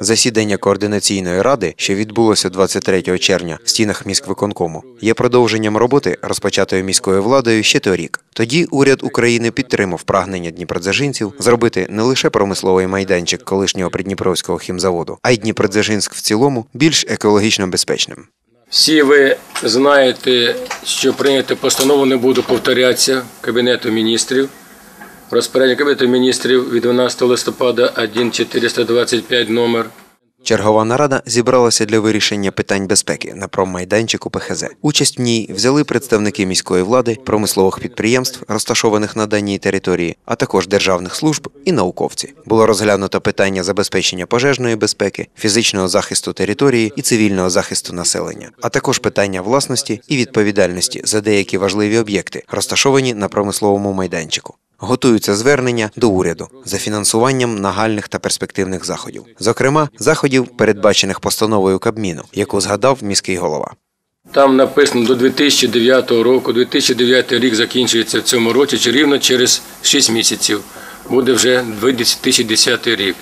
Засідання координаційної ради, що відбулося 23 червня в стінах міськвиконкому, є продовженням роботи, розпочатої міською владою ще торік. Тоді уряд України підтримав прагнення дніпродзержинців зробити не лише промисловий майданчик колишнього Придніпровського хімзаводу, а й Дніпродзержинськ в цілому більш екологічно безпечним. Всі ви знаєте, що прийняти постанову не буду повторятися Кабінету міністрів. Розпорядження Кабінету міністрів від 12 листопада 1425 номер. Чергова нарада зібралася для вирішення питань безпеки на проммайданчику ПХЗ. Участь в ній взяли представники міської влади, промислових підприємств, розташованих на даній території, а також державних служб і науковці. Було розглянуто питання забезпечення пожежної безпеки, фізичного захисту території і цивільного захисту населення, а також питання власності і відповідальності за деякі важливі об'єкти, розташовані на промисловому майданчику. Готуються звернення до уряду за фінансуванням нагальних та перспективних заходів, зокрема заходів, передбачених постановою Кабміну, яку згадав міський голова. Там написано до 2009 року. 2009 рік закінчується в цьому році, чи рівно через 6 місяців. Буде вже 2010 рік.